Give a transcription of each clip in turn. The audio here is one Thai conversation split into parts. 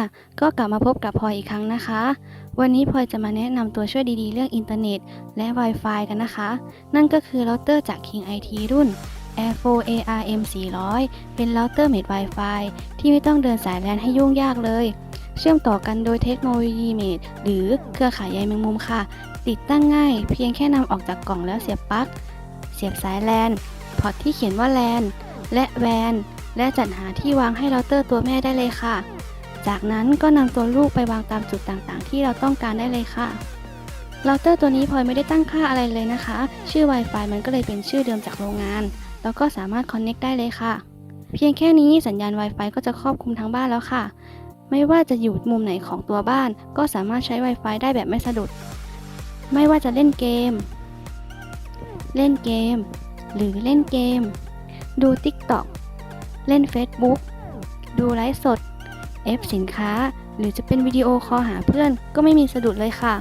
ะก็กลับมาพบกับพลอยอีกครั้งนะคะ วันนี้พลอยจะมาแนะนำตัวช่วยดีๆ เรื่องอินเทอร์เน็ต และ Wi-Fi กันนะคะ นั่นก็คือเราเตอร์จาก King IT รุ่น Air 4 ARM 400 เป็นเราเตอร์เมด Wi-Fi ที่ไม่ต้องเดินสายแลนให้ยุ่งยากเลย เชื่อมต่อกันโดยเทคโนโลยีเมดหรือเครือข่ายใยแมงมุมค่ะ ติดตั้งง่าย เพียงแค่นำออกจากกล่องแล้วเสียบปลั๊ก เสียบสายแลนพอร์ตที่เขียนว่าแลนและแวนและจัดหาที่วางให้เราเตอร์ตัวแม่ได้เลยค่ะ จากนั้นก็นำตัวลูกไปวางตามจุดต่างๆ ที่เราต้องการได้เลยค่ะเราเตอร์ตัวนี้พลอยไม่ได้ตั้งค่าอะไรเลยนะคะ ชื่อ Wi-Fi มันก็เลยเป็นชื่อเดิมจากโรงงาน แล้วก็สามารถ Connect ได้เลยค่ะ เพียงแค่นี้สัญญาณ Wi-Fi ก็จะครอบคลุมทั้งบ้านแล้วค่ะ ไม่ว่าจะอยู่มุมไหนของตัวบ้าน ก็สามารถใช้ Wi-Fi ได้แบบไม่สะดุด ไม่ว่าจะเล่นเกม เล่นเกม หรือเล่นเกม ดู TikTok เล่น Facebook ดูไลฟ์สด เอฟสินค้า หรือจะเป็นวิดีโอคอลหาเพื่อนก็ไม่มีสะดุดเลยค่ะ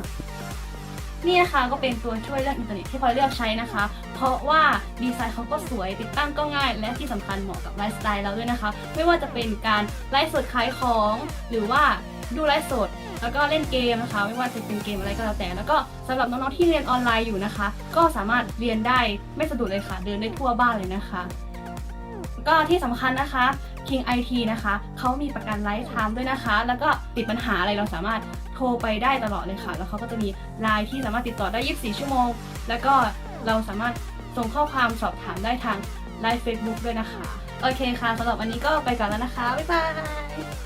นี่นะคะก็เป็นตัวช่วยเรื่องอินเทอร์เน็ตที่พลอยเลือกใช้นะคะ เพราะว่าดีไซน์เขาก็สวยติดตั้งก็ง่าย และที่สำคัญเหมาะกับไลฟ์สไตล์เราด้วยนะคะ ไม่ว่าจะเป็นการไลฟ์สดขายของ หรือว่าดูไลฟ์สดแล้วก็เล่นเกมนะคะ ไม่ว่าจะเป็นเกมอะไรก็แล้วแต่ แล้วก็สำหรับน้องๆที่เรียนออนไลน์อยู่นะคะ ก็สามารถเรียนได้ไม่สะดุดเลยค่ะ เดินได้ทั่วบ้านเลยนะคะ ก็ที่สำคัญนะคะ King IT นะคะเขามีประกันไลฟ์ไทม์ด้วยนะคะ แล้วก็ติดปัญหาอะไรเราสามารถโทรไปได้ตลอดเลยค่ะ แล้วเขาก็จะมีไลน์ที่สามารถติดต่อได้ 24 ชั่วโมง แล้วก็เราสามารถส่งข้อความสอบถามได้ทางไลฟ์เฟซบุ๊กด้วยนะคะ โอเคค่ะสำหรับวันนี้ก็ไปก่อนแล้วนะคะ บ๊ายบาย